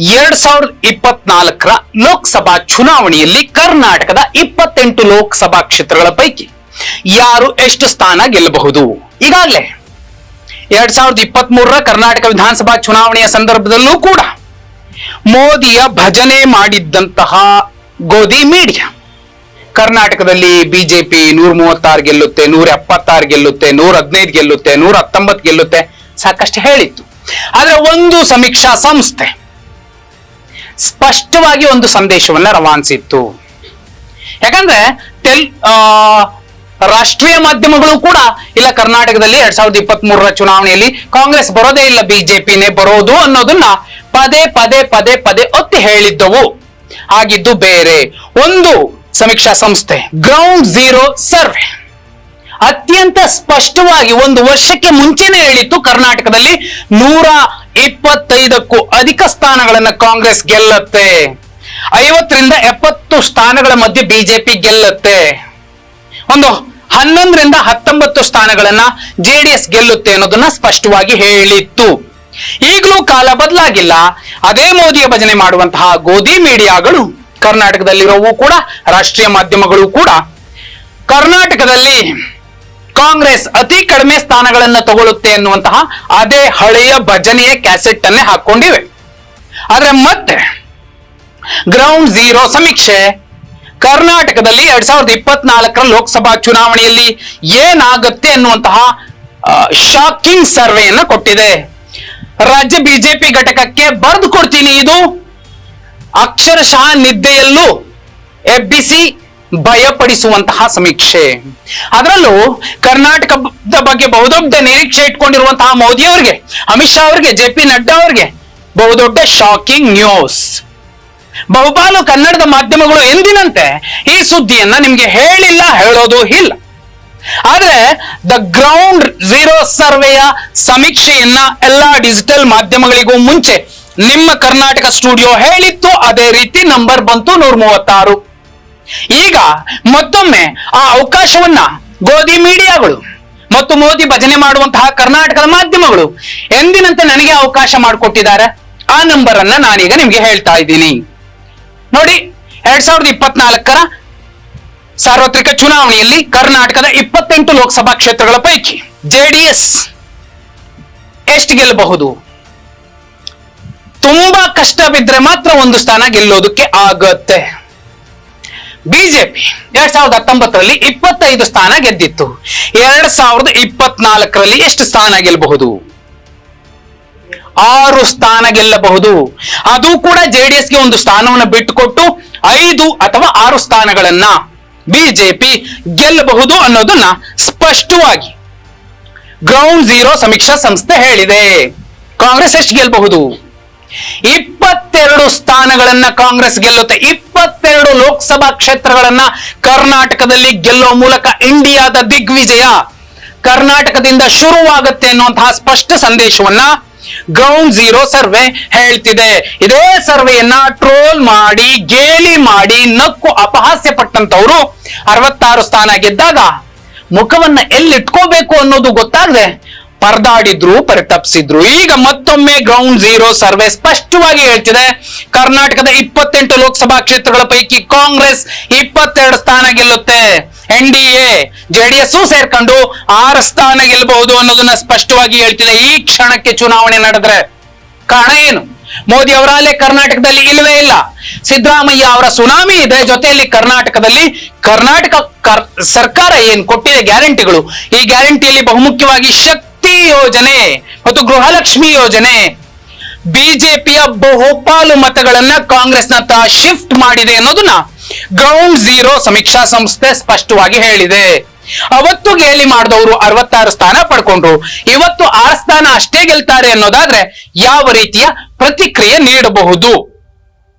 ಎರಡ್ ಸಾವಿರದ ಇಪ್ಪತ್ನಾಲ್ಕರ ಲೋಕಸಭಾ ಚುನಾವಣೆಯಲ್ಲಿ ಕರ್ನಾಟಕದ ಇಪ್ಪತ್ತೆಂಟು ಲೋಕಸಭಾ ಕ್ಷೇತ್ರಗಳ ಪೈಕಿ ಯಾರು ಎಷ್ಟು ಸ್ಥಾನ ಗೆಲ್ಲಬಹುದು? ಈಗಾಗಲೇ ಎರಡ್ ಸಾವಿರದ ಇಪ್ಪತ್ತ್ ಮೂರರ ಕರ್ನಾಟಕ ವಿಧಾನಸಭಾ ಚುನಾವಣೆಯ ಸಂದರ್ಭದಲ್ಲೂ ಕೂಡ ಮೋದಿಯ ಭಜನೆ ಮಾಡಿದ್ದಂತಹ ಗೋಧಿ ಮೀಡಿಯಾ. ಕರ್ನಾಟಕದಲ್ಲಿ ಬಿಜೆಪಿ ನೂರ ಮೂವತ್ತಾರು ಗೆಲ್ಲುತ್ತೆ ನೂರ ಎಪ್ಪತ್ತಾರು ಗೆಲ್ಲುತ್ತೆ ನೂರ ಹದಿನೈದು ಗೆಲ್ಲುತ್ತೆ ನೂರ ಹತ್ತೊಂಬತ್ತು ಗೆಲ್ಲುತ್ತೆ ಸಾಕಷ್ಟು ಹೇಳಿತ್ತು. ಆದ್ರೆ ಒಂದು ಸಮೀಕ್ಷಾ ಸಂಸ್ಥೆ ಸ್ಪಷ್ಟವಾಗಿ ಒಂದು ಸಂದೇಶವನ್ನ ರವಾನಿಸಿತ್ತು. ಯಾಕಂದ್ರೆ ಟೆಲ್ ರಾಷ್ಟ್ರೀಯ ಮಾಧ್ಯಮಗಳು ಕೂಡ ಇಲ್ಲ ಕರ್ನಾಟಕದಲ್ಲಿ ಎರಡ್ ಸಾವಿರದ ಇಪ್ಪತ್ತ್ ಮೂರರ ಚುನಾವಣೆಯಲ್ಲಿ ಕಾಂಗ್ರೆಸ್ ಬರೋದೇ ಇಲ್ಲ, ಬಿಜೆಪಿನೇ ಬರೋದು ಅನ್ನೋದನ್ನ ಪದೇ ಪದೇ ಪದೇ ಪದೇ ಒತ್ತಿ ಹೇಳಿದ್ದವು. ಆಗಿದ್ದು ಬೇರೆ. ಒಂದು ಸಮೀಕ್ಷಾ ಸಂಸ್ಥೆ ಗ್ರೌಂಡ್ ಜೀರೋ ಸರ್ವೆ ಅತ್ಯಂತ ಸ್ಪಷ್ಟವಾಗಿ ಒಂದು ವರ್ಷಕ್ಕೆ ಮುಂಚೆನೆ ಹೇಳಿತ್ತು ಕರ್ನಾಟಕದಲ್ಲಿ ನೂರ ಇಪ್ಪತ್ತೈದಕ್ಕೂ ಅಧಿಕ ಸ್ಥಾನಗಳನ್ನ ಕಾಂಗ್ರೆಸ್ ಗೆಲ್ಲತ್ತೆ. ಐವತ್ತರಿಂದ ಎಪ್ಪತ್ತು ಸ್ಥಾನಗಳ ಮಧ್ಯೆ ಬಿಜೆಪಿ ಗೆಲ್ಲತ್ತೆ. ಒಂದು ಹನ್ನೊಂದರಿಂದ ಹತ್ತೊಂಬತ್ತು ಸ್ಥಾನಗಳನ್ನ ಜೆಡಿಎಸ್ ಗೆಲ್ಲುತ್ತೆ ಅನ್ನೋದನ್ನ ಸ್ಪಷ್ಟವಾಗಿ ಹೇಳಿತ್ತು. ಈಗಲೂ ಕಾಲ ಬದಲಾಗಿಲ್ಲ. ಅದೇ ಮೋದಿಯ ಭಜನೆ ಮಾಡುವಂತಹ ಗೋಧಿ ಮೀಡಿಯಾಗಳು ಕರ್ನಾಟಕದಲ್ಲಿರೋವು ಕೂಡ, ರಾಷ್ಟ್ರೀಯ ಮಾಧ್ಯಮಗಳು ಕೂಡ ಕರ್ನಾಟಕದಲ್ಲಿ ಕಾಂಗ್ರೆಸ್ ಅತಿ ಕಡಿಮೆ ಸ್ಥಾನಗಳನ್ನು ತಗೊಳ್ಳುತ್ತೆ ಎನ್ನುವಂತಹ ಅದೇ ಹಳೆಯ ಭಜನೆಯ ಕ್ಯಾಸೆಟ್ ಅನ್ನೇ ಹಾಕೊಂಡಿವೆ ಆದ್ರೆ ಮತ್ತೆ ಗ್ರೌಂಡ್ ಝೀರೋ ಸಮೀಕ್ಷೆ ಕರ್ನಾಟಕದಲ್ಲಿ ಎರಡ್ ಸಾವಿರದ ಇಪ್ಪತ್ನಾಲ್ಕರ ಲೋಕಸಭಾ ಚುನಾವಣೆಯಲ್ಲಿ ಏನಾಗುತ್ತೆ ಎನ್ನುವಂತಹ ಶಾಕಿಂಗ್ ಸರ್ವೆಯನ್ನ ಕೊಟ್ಟಿದೆ. ರಾಜ್ಯ ಬಿಜೆಪಿ ಘಟಕಕ್ಕೆ ಬರೆದು ಕೊಡ್ತೀನಿ ಇದು ಅಕ್ಷರಶಃ ನಿದ್ದೆಯಲ್ಲೂ ಎಬ್ಬಿಸಿ ಭಯಪಡಿಸುವಂತಹ ಸಮೀಕ್ಷೆ. ಅದರಲ್ಲೂ ಕರ್ನಾಟಕದ ಬಗ್ಗೆ ಬಹುದೊಡ್ಡ ನಿರೀಕ್ಷೆ ಇಟ್ಕೊಂಡಿರುವಂತಹ ಮೋದಿ ಅವರಿಗೆ, ಅಮಿತ್ ಶಾ ಅವರಿಗೆ, ಜೆ ಪಿ ನಡ್ಡಾ ಅವರಿಗೆ ಬಹುದೊಡ್ಡ ಶಾಕಿಂಗ್ ನ್ಯೂಸ್ ಬಹುಪಾಲು ಕನ್ನಡದ ಮಾಧ್ಯಮಗಳು ಎಂದಿನಂತೆ ಈ ಸುದ್ದಿಯನ್ನ ನಿಮ್ಗೆ ಹೇಳಿಲ್ಲ, ಹೇಳೋದು ಇಲ್ಲ. ಆದ್ರೆ ದ ಗ್ರೌಂಡ್ ಝೀರೋ ಸರ್ವೆಯ ಸಮೀಕ್ಷೆಯನ್ನ ಎಲ್ಲಾ ಡಿಜಿಟಲ್ ಮಾಧ್ಯಮಗಳಿಗೂ ಮುಂಚೆ ನಿಮ್ಮ ಕರ್ನಾಟಕ ಸ್ಟುಡಿಯೋ ಹೇಳಿತ್ತು, ಅದೇ ರೀತಿ ನಂಬರ್ ಬಂತು ನೂರ ಮೂವತ್ತಾರು ಈಗ ಮತ್ತೊಮ್ಮೆ ಆ ಅವಕಾಶವನ್ನ ಗೋಧಿ ಮೀಡಿಯಾಗಳು ಮತ್ತು ಮೋದಿ ಭಜನೆ ಮಾಡುವಂತಹ ಕರ್ನಾಟಕದ ಮಾಧ್ಯಮಗಳು ಎಂದಿನಂತೆ ನನಗೆ ಅವಕಾಶ ಮಾಡಿಕೊಟ್ಟಿದ್ದಾರೆ, ಆ ನಂಬರ್ ಅನ್ನ ನಾನೀಗ ನಿಮ್ಗೆ ಹೇಳ್ತಾ ಇದ್ದೀನಿ. ನೋಡಿ, ಎರಡ್ ಸಾವಿರದ ಇಪ್ಪತ್ನಾಲ್ಕರ ಸಾರ್ವತ್ರಿಕ ಚುನಾವಣೆಯಲ್ಲಿ ಕರ್ನಾಟಕದ ಇಪ್ಪತ್ತೆಂಟು ಲೋಕಸಭಾ ಕ್ಷೇತ್ರಗಳ ಪೈಕಿ ಜೆಡಿಎಸ್ ಎಷ್ಟು ಗೆಲ್ಲಬಹುದು? ತುಂಬಾ ಕಷ್ಟ ಬಿದ್ರೆ ಮಾತ್ರ ಒಂದು ಸ್ಥಾನ ಗೆಲ್ಲೋದಕ್ಕೆ ಆಗತ್ತೆ. ಬಿಜೆಪಿ ಎರಡ್ ಸಾವಿರದ ಹತ್ತೊಂಬತ್ತರಲ್ಲಿ ಇಪ್ಪತ್ತೈದು ಸ್ಥಾನ ಗೆದ್ದಿತ್ತು. ಎರಡ್ ಸಾವಿರದ ಇಪ್ಪತ್ನಾಲ್ಕರಲ್ಲಿ ಎಷ್ಟು ಸ್ಥಾನ ಗೆಲ್ಲಬಹುದು? ಆರು ಸ್ಥಾನ ಗೆಲ್ಲಬಹುದು. ಅದು ಕೂಡ ಜೆಡಿಎಸ್ಗೆ ಒಂದು ಸ್ಥಾನವನ್ನು ಬಿಟ್ಟುಕೊಟ್ಟು ಐದು ಅಥವಾ ಆರು ಸ್ಥಾನಗಳನ್ನ ಬಿಜೆಪಿ ಗೆಲ್ಲಬಹುದು ಅನ್ನೋದನ್ನ ಸ್ಪಷ್ಟವಾಗಿ ಗ್ರೌಂಡ್ ಜೀರೋ ಸಮೀಕ್ಷಾ ಸಂಸ್ಥೆ ಹೇಳಿದೆ. ಕಾಂಗ್ರೆಸ್ ಎಷ್ಟು ಗೆಲ್ಲಬಹುದು? ಇಪ್ಪತ್ತೆರಡು ಸ್ಥಾನಗಳನ್ನ ಕಾಂಗ್ರೆಸ್ ಗೆಲ್ಲುತ್ತೆ. ಇಪ್ಪತ್ತೆರಡು ಲೋಕಸಭಾ ಕ್ಷೇತ್ರಗಳನ್ನ ಕರ್ನಾಟಕದಲ್ಲಿ ಗೆಲ್ಲೋ ಮೂಲಕ ಇಂಡಿಯಾದ ದಿಗ್ವಿಜಯ ಕರ್ನಾಟಕದಿಂದ ಶುರುವಾಗುತ್ತೆ ಅನ್ನುವಂತಹ ಸ್ಪಷ್ಟ ಸಂದೇಶವನ್ನ ಗ್ರೌಂಡ್ ಜೀರೋ ಸರ್ವೆ ಹೇಳ್ತಿದೆ. ಇದೇ ಸರ್ವೆಯನ್ನ ಟ್ರೋಲ್ ಮಾಡಿ, ಗೇಲಿ ಮಾಡಿ, ನಕ್ಕು ಅಪಹಾಸ್ಯ ಪಟ್ಟಂತವರು ಅರವತ್ತಾರು ಸ್ಥಾನ ಗೆದ್ದಾಗ ಮುಖವನ್ನ ಎಲ್ಲಿಟ್ಕೋಬೇಕು ಅನ್ನೋದು ಗೊತ್ತಾಗದೆ ಪರದಾಡಿದ್ರು, ಪರಿತಪ್ಸಿದ್ರು. ಈಗ ಮತ್ತೊಮ್ಮೆ ಗ್ರೌಂಡ್ ಜೀರೋ ಸರ್ವೆ ಸ್ಪಷ್ಟವಾಗಿ ಹೇಳ್ತಿದೆ. ಕರ್ನಾಟಕದ ಇಪ್ಪತ್ತೆಂಟು ಲೋಕಸಭಾ ಕ್ಷೇತ್ರಗಳ ಪೈಕಿ ಕಾಂಗ್ರೆಸ್ ಇಪ್ಪತ್ತೆರಡು ಸ್ಥಾನ ಗೆಲ್ಲುತ್ತೆ. N D A J D S ಸೇರ್ಕೊಂಡು ಆರು ಸ್ಥಾನ ಗೆಲ್ಲಬಹುದು ಅನ್ನೋದನ್ನ ಸ್ಪಷ್ಟವಾಗಿ ಹೇಳ್ತಿದೆ. ಈ ಕ್ಷಣಕ್ಕೆ ಚುನಾವಣೆ ನಡೆದ್ರೆ ಕಾರಣ ಏನು? ಮೋದಿ ಅವರ ಅಲೆ ಕರ್ನಾಟಕದಲ್ಲಿ ಇಲ್ಲವೇ ಇಲ್ಲ. ಸಿದ್ದರಾಮಯ್ಯ ಅವರ ಸುನಾಮಿ ಇದೆ. ಜೊತೆಯಲ್ಲಿ ಕರ್ನಾಟಕದಲ್ಲಿ ಕರ್ನಾಟಕ ಕರ್- ಸರ್ಕಾರ ಏನ್ ಕೊಟ್ಟಿದೆ ಗ್ಯಾರಂಟಿಗಳು? ಈ ಗ್ಯಾರಂಟಿಯಲ್ಲಿ ಬಹುಮುಖ್ಯವಾಗಿ ಶಕ್ತಿ ಯೋಜನೆ ಮತ್ತು ಗೃಹಲಕ್ಷ್ಮಿ ಯೋಜನೆ. ಬಿಜೆಪಿಯ ಬಹುಪಾಲು ಮತಗಳನ್ನ ಕಾಂಗ್ರೆಸ್ನತ್ತ ಶಿಫ್ಟ್ ಮಾಡಿದೆ ಅನ್ನೋದನ್ನ ಗ್ರೌಂಡ್ ಜೀರೋ ಸಮೀಕ್ಷಾ ಸಂಸ್ಥೆ ಸ್ಪಷ್ಟವಾಗಿ ಹೇಳಿದೆ. ಅವತ್ತು ಗೇಲಿ ಮಾಡಿದವರು ಅರವತ್ತಾರು ಸ್ಥಾನ ಪಡ್ಕೊಂಡ್ರು. ಇವತ್ತು ಆ ಸ್ಥಾನ ಅಷ್ಟೇ ಗೆಲ್ತಾರೆ ಅನ್ನೋದಾದ್ರೆ ಯಾವ ರೀತಿಯ ಪ್ರತಿಕ್ರಿಯೆ ನೀಡಬಹುದು?